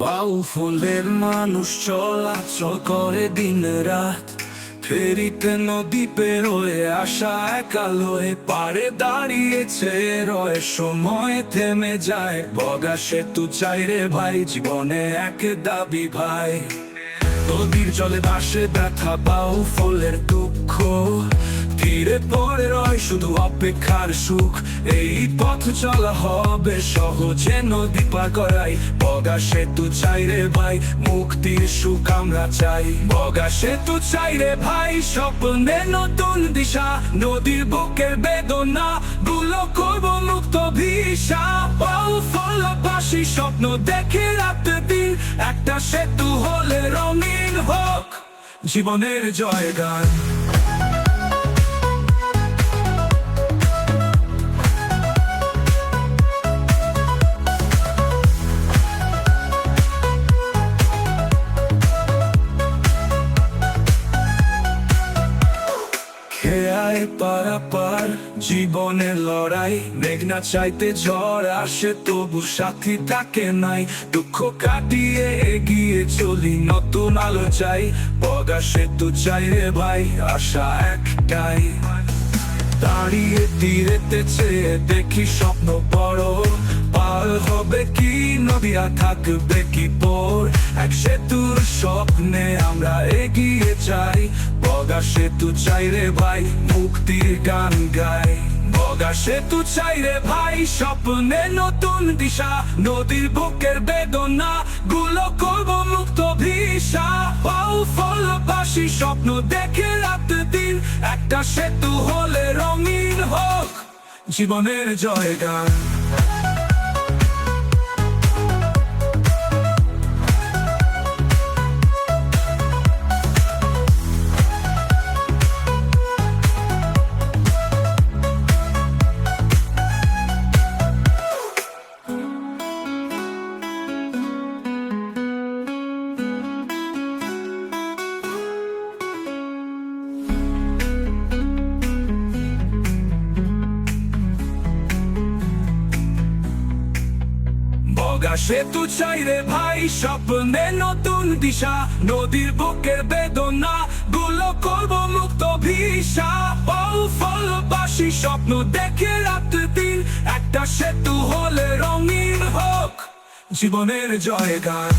বাউ ফুলের মানুষ চলাচল করে দিন রাত ফেরিতে নদী পেরোয় আসা একালোয় পারে দাঁড়িয়েছে, রয় সময় থেমে যায়। বগা সেতু চাইরে ভাই, জীবনে এক দাবি ভাই। নদীর জলে ভাসে দেখা বাউ ফুলের দুঃখ। রয় শুধু অপেক্ষার সুখ। এই পথ চলা হবে সহজে নদী পার করাই। বগা সেতু চাই রে ভাই, মুক্তির সুখ আমরা চাই। বগা সেতু চাই রে ভাই, স্বপ্নে নতুন দিশা। নদীর বেদনা, গুলো করব মুক্ত ভিসা। পাও ফলবাসী স্বপ্ন দেখে রাত দিন। একটা সেতু হলে রঙিন হোক জীবনের জয় পারাপার। জীবনের লড়াই মেঘনা চাইতে ঝড় আসে, তবু সাথী থাকে নাই। দুঃখ কাটিয়ে এগিয়ে চলি, নতুন আলো চাই। বগা সেতু চাই রে ভাই, আশা একটাই। দাঁড়িয়ে তীরেতে চেয়ে দেখি স্বপ্ন বড়। পার হবে কি নদিয়া, থাকবে কি পর। এক সেতুর স্বপ্নে আমরা এগিয়ে যাই। বগা চাই রে ভাই, মুক্তির গান গাই। বগা চাই রে ভাই, স্বপ্নে নতুন দিশা, নদীর বুকের বেদনা, গুলো করব মুক্ত ভিসা। পাও ফলবাসী স্বপ্ন দেখে রাত দিন, একটা সেতু হলে রঙিন হোক জীবনের জয় বগা সেতু চাই রে ভাই, স্বপ্নে নতুন দিশা। নদীর বুকের বেদনা, গুলো করব মুক্ত ভিসা। ফল ফলবাসী, স্বপ্ন দেখে রাত দিন। একটা সেতু হলে রঙিন হোক জীবনের জয় গান